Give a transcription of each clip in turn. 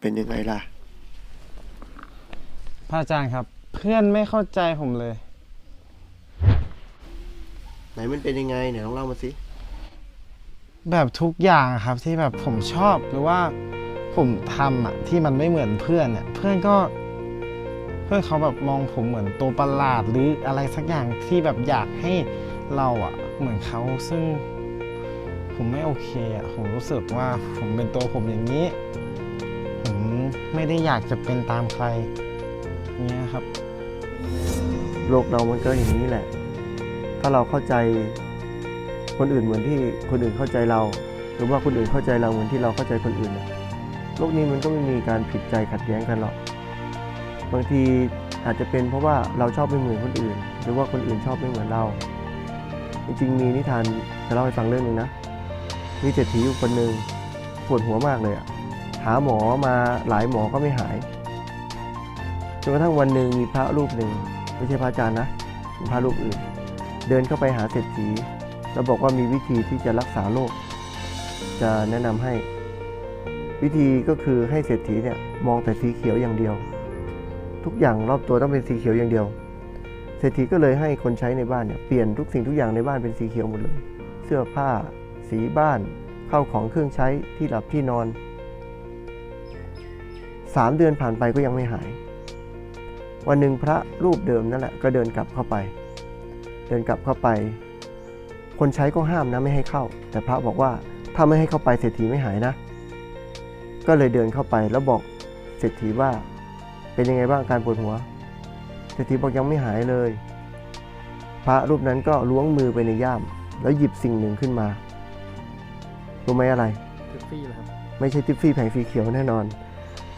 เป็นยังไงล่ะ พระอาจารย์ครับ เพื่อนไม่เข้าใจผมเลย ไหนมันเป็นยังไงไหนลองเล่ามาสิ แบบทุกอย่างอะครับที่แบบผมชอบหรือว่าผมทำอะที่มันไม่เหมือนเพื่อนเนี่ยเพื่อนก็ เพื่อนเขาแบบมองผมเหมือนตัวประหลาดหรืออะไรสักอย่างที่แบบอยากให้เราอะเหมือนเขาซึ่ง ผมไม่โอเคอะผมรู้สึกว่าผมเป็นตัวผมอย่างนี้ผม ไม่ได้อยากจะเป็นตามใครเนี้ยครับ โลกเรามันก็อย่างนี้แหละ ถ้าเราเข้าใจคนอื่นเหมือนที่คนอื่นเข้าใจเรา หรือว่าคนอื่นเข้าใจเราเหมือนที่เราเข้าใจคนอื่นนะโลกนี้มันก็ไม่มีการผิดใจขัดแย้งกันหรอก บางทีอาจจะเป็นเพราะว่าเราชอบไม่เหมือนคนอื่น หรือว่าคนอื่นชอบไม่เหมือนเรา จริงๆมีนิทานจะเล่าให้ฟังเรื่องหนึ่งนะ มีเศรษฐีอยู่คนหนึ่งปวดหัวมากเลยอะ หาหมอมาหลายหมอก็ไม่หายจนกระทั่งวันหนึ่งมีพระรูปหนึ่งไม่ใช่พระอาจารย์นะเป็นพระรูปอื่น เดินเข้าไปหาเศรษฐีแล้วบอกว่ามีวิธีที่จะรักษาโรคจะแนะนำให้ วิธีก็คือให้เศรษฐีเนี่ยมองแต่สีเขียวอย่างเดียว ทุกอย่างรอบตัวต้องเป็นสีเขียวอย่างเดียว เศรษฐีก็เลยให้คนใช้ในบ้านเนี่ยเปลี่ยนทุกสิ่งทุกอย่างในบ้านเป็นสีเขียวหมดเลย เสื้อผ้า สีบ้านข้าวของเครื่องใช้ที่หลับที่นอน สามเดือนผ่านไปก็ยังไม่หาย วันหนึ่งพระรูปเดิมนั่นแหละก็เดินกลับเข้าไป เดินกลับเข้าไป คนใช้ก็ห้ามนะไม่ให้เข้า แต่พระบอกว่าถ้าไม่ให้เข้าไปเศรษฐีไม่หายนะ ก็เลยเดินเข้าไปแล้วบอกเศรษฐีว่าเป็นยังไงบ้างอาการปวดหัว เศรษฐีบอกยังไม่หายเลย พระรูปนั้นก็ล้วงมือไปในย่าม แล้วหยิบสิ่งหนึ่งขึ้นมารู้ไหมอะไรทิฟฟี่ครับไม่ใช่ทิฟฟี่แผงสีเขียวแน่นอน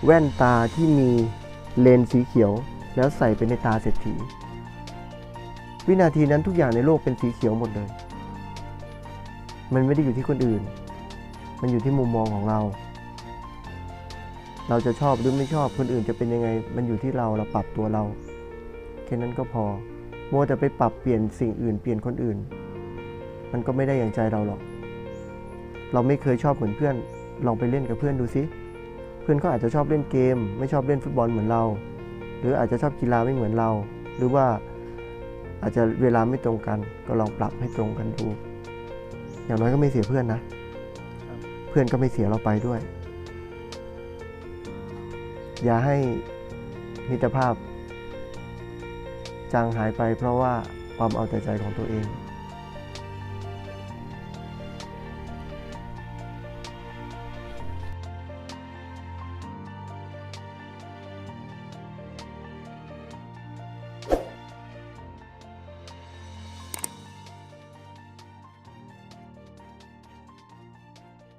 แว่นตาที่มีเลนส์สีเขียว แล้วใส่ไปในตาเศรษฐี วินาทีนั้นทุกอย่างในโลกเป็นสีเขียวหมดเลย มันไม่ได้อยู่ที่คนอื่น มันอยู่ที่มุมมองของเรา เราจะชอบหรือไม่ชอบคนอื่นจะเป็นยังไง มันอยู่ที่เราเราปรับตัวเราแค่นั้นก็พอมัวแต่ไปปรับเปลี่ยนสิ่งอื่นเปลี่ยนคนอื่น มันก็ไม่ได้อย่างใจเราหรอก เราไม่เคยชอบเหมือนเพื่อนลองไปเล่นกับเพื่อนดูสิ เพื่อนเขาอาจจะชอบเล่นเกม ไม่ชอบเล่นฟุตบอลเหมือนเรา หรืออาจจะชอบกีฬาไม่เหมือนเรา หรือว่าอาจจะเวลาไม่ตรงกัน ก็ลองปรับให้ตรงกันดู อย่างน้อยก็ไม่เสียเพื่อนนะ เพื่อนก็ไม่เสียเราไปด้วย อย่าให้มิตรภาพจางหายไปเพราะว่าความเอาแต่ใจของตัวเอง